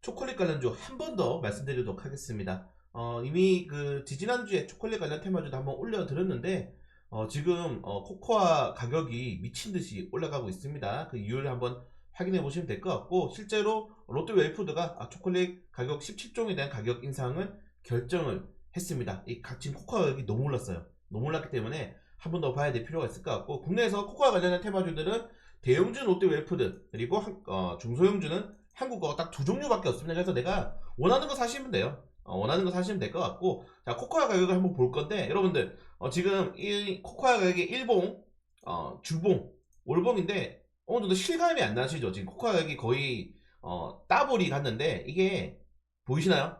초콜릿 관련주 한 번 더 말씀드리도록 하겠습니다. 어, 이미 그 지지난주에 초콜릿 관련 테마주도 한번 올려드렸는데 어, 지금 어, 코코아 가격이 미친 듯이 올라가고 있습니다. 그 이유를 한번 확인해 보시면 될 것 같고 실제로 롯데웰푸드가 아, 초콜릿 가격 17종에 대한 가격 인상을 결정을 했습니다. 이 가- 지금 코코아 가격이 너무 올랐어요. 너무 올랐기 때문에 한 번 더 봐야 될 필요가 있을 것 같고 국내에서 코코아 관련된 테마주들은 대형주 롯데웰푸드 그리고 한- 어, 중소형주는 한국어 딱 두 종류밖에 없습니다. 그래서 내가 원하는 거 사시면 돼요. 어, 원하는 거 사시면 될 것 같고 자 코코아 가격을 한번 볼 건데 여러분들 어, 지금 이 코코아 가격이 일봉, 어, 주봉, 월봉인데 어느 정도 실감이 안 나시죠? 지금 코코아 가격이 거의 어, 따블이 갔는데 이게 보이시나요?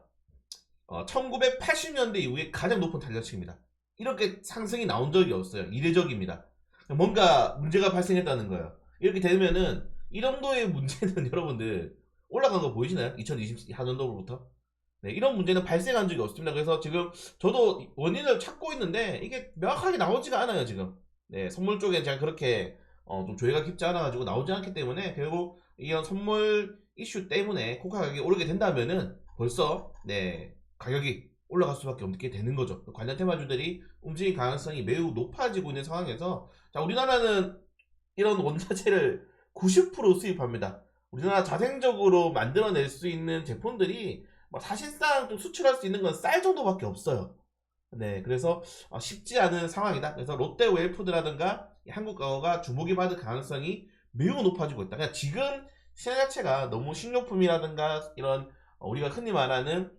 어, 1980년대 이후에 가장 높은 탄력치입니다. 이렇게 상승이 나온 적이 없어요. 이례적입니다. 뭔가 문제가 발생했다는 거예요. 이렇게 되면은 이 정도의 문제는 여러분들 올라간 거 보이시나요? 2024년도로부터 네, 이런 문제는 발생한 적이 없습니다. 그래서 지금 저도 원인을 찾고 있는데 이게 명확하게 나오지가 않아요. 지금 네, 선물 쪽에 제가 그렇게 어, 좀 조회가 깊지 않아가지고 나오지 않기 때문에 결국 이런 선물 이슈 때문에 코카 가격이 오르게 된다면은 벌써 네 가격이 올라갈 수밖에 없게 되는 거죠. 관련 테마주들이 움직일 가능성이 매우 높아지고 있는 상황에서 자 우리나라는 이런 원자재를 90% 수입합니다. 우리나라 자생적으로 만들어낼 수 있는 제품들이 뭐 사실상 좀 수출할 수 있는 건 쌀 정도밖에 없어요. 네, 그래서 어, 쉽지 않은 상황이다. 그래서 롯데 웰푸드라든가 한국가어가 주목이 받을 가능성이 매우 높아지고 있다. 그냥 지금 시장 자체가 너무 식료품이라든가 이런 어, 우리가 흔히 말하는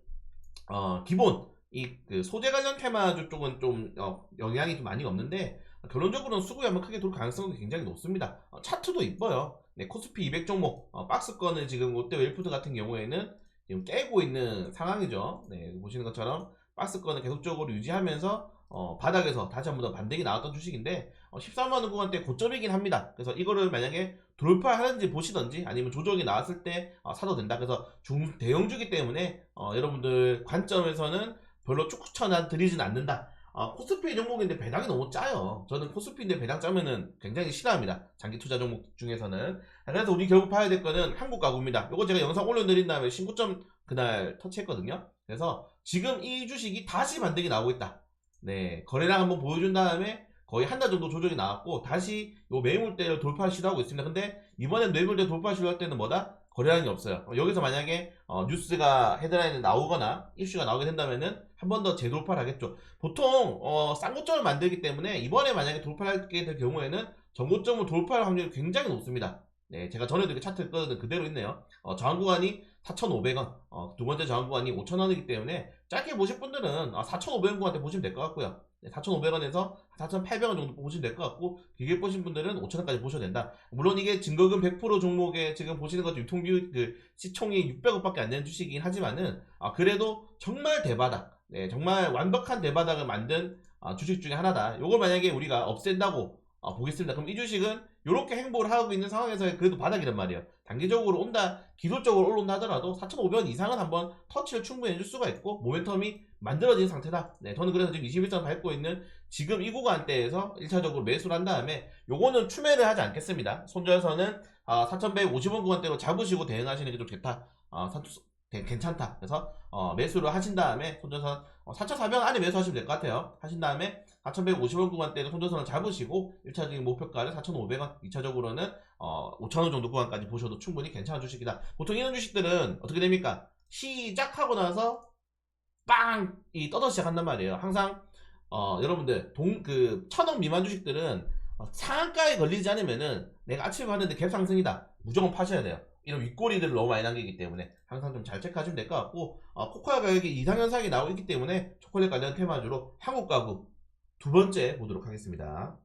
어, 기본 이 그 소재 관련 테마주 쪽은 좀 어, 영향이 좀 많이 없는데 결론적으로는 수급이 한번 크게 돌 가능성이 굉장히 높습니다. 어, 차트도 이뻐요. 네, 코스피 200 종목 어, 박스권을 지금 롯데 웰푸드 같은 경우에는 지금 깨고 있는 상황이죠. 네, 보시는 것처럼 박스권을 계속적으로 유지하면서 어, 바닥에서 다시 한 번 더 반등이 나왔던 주식인데 어, 13만 원 구간대 고점이긴 합니다. 그래서 이거를 만약에 돌파하는지 보시던지 아니면 조정이 나왔을 때 어, 사도 된다. 그래서 중 대형주기 때문에 어, 여러분들 관점에서는 별로 추천한 드리진 않는다. 어, 코스피 종목인데 배당이 너무 짜요. 저는 코스피인데 배당 짜면은 굉장히 싫어합니다. 장기 투자 종목 중에서는. 그래서 우리 결국 봐야 될 거는 한국 가구입니다. 이거 제가 영상 올려드린 다음에 신고점 그날 터치했거든요. 그래서 지금 이 주식이 다시 반등이 나오고 있다. 네, 거래량 한번 보여준 다음에 거의 한 달 정도 조정이 나왔고 다시 요 매물대를 돌파 시도하고 있습니다. 근데 이번엔 매물대 돌파 시도할 때는 뭐다? 거래량이 없어요. 어, 여기서 만약에 어, 뉴스가 헤드라인에 나오거나 이슈가 나오게 된다면은 한 번 더 재돌파를 하겠죠. 보통 어, 쌍고점을 만들기 때문에 이번에 만약에 돌파하게 될 경우에는 전고점을 돌파할 확률이 굉장히 높습니다. 네, 제가 전에도 이렇게 차트를 끌어는 그대로 있네요. 어, 저항 구간이 4,500원, 어, 두 번째 저항 구간이 5,000원이기 때문에 짧게 보실 분들은 아, 4,500원 구간대 보시면 될 것 같고요. 네, 4,500원에서 4,800원 정도 보시면 될 것 같고 길게 보신 분들은 5,000원까지 보셔도 된다. 물론 이게 증거금 100% 종목에 지금 보시는 것도 유통비율 그 시총이 600억밖에 안 되는 주식이긴 하지만은 아, 그래도 정말 대바닥, 네, 정말 완벽한 대바닥을 만든 아, 주식 중에 하나다. 요걸 만약에 우리가 없앤다고 어, 보겠습니다. 그럼 이 주식은 이렇게 행보를 하고 있는 상황에서 그래도 바닥이란 말이에요. 단기적으로 온다, 기술적으로 올라온다 하더라도 4,500원 이상은 한번 터치를 충분히 해줄 수가 있고 모멘텀이 만들어진 상태다. 네, 저는 그래서 지금 21점 밟고 있는 지금 이 구간대에서 1차적으로 매수를 한 다음에 요거는 추매를 하지 않겠습니다. 손절에서는 아, 4,150원 구간대로 잡으시고 대응하시는 게 좀 좋다. 아, 괜찮다. 그래서 어, 매수를 하신 다음에 손절선 어, 4,400원 안에 매수하시면 될 것 같아요. 하신 다음에 4,150원 구간대로 손절선을 잡으시고 1차적인 목표가를 4,500원, 2차적으로는 어, 5,000원 정도 구간까지 보셔도 충분히 괜찮은 주식이다. 보통 이런 주식들은 어떻게 됩니까? 시작하고 나서 빵! 이 떠서 시작한단 말이에요. 항상 어, 여러분들 동 그 천원 미만 주식들은 어, 상한가에 걸리지 않으면은 내가 아침에 봤는데 갭 상승이다. 무조건 파셔야 돼요. 이런 윗꼬리들을 너무 많이 남기기 때문에 항상 좀 잘 체크하시면 될 것 같고 어, 코코아 가격이 이상현상이 나오고 있기 때문에 초콜릿 관련 테마주로 한국 가구 두 번째 보도록 하겠습니다.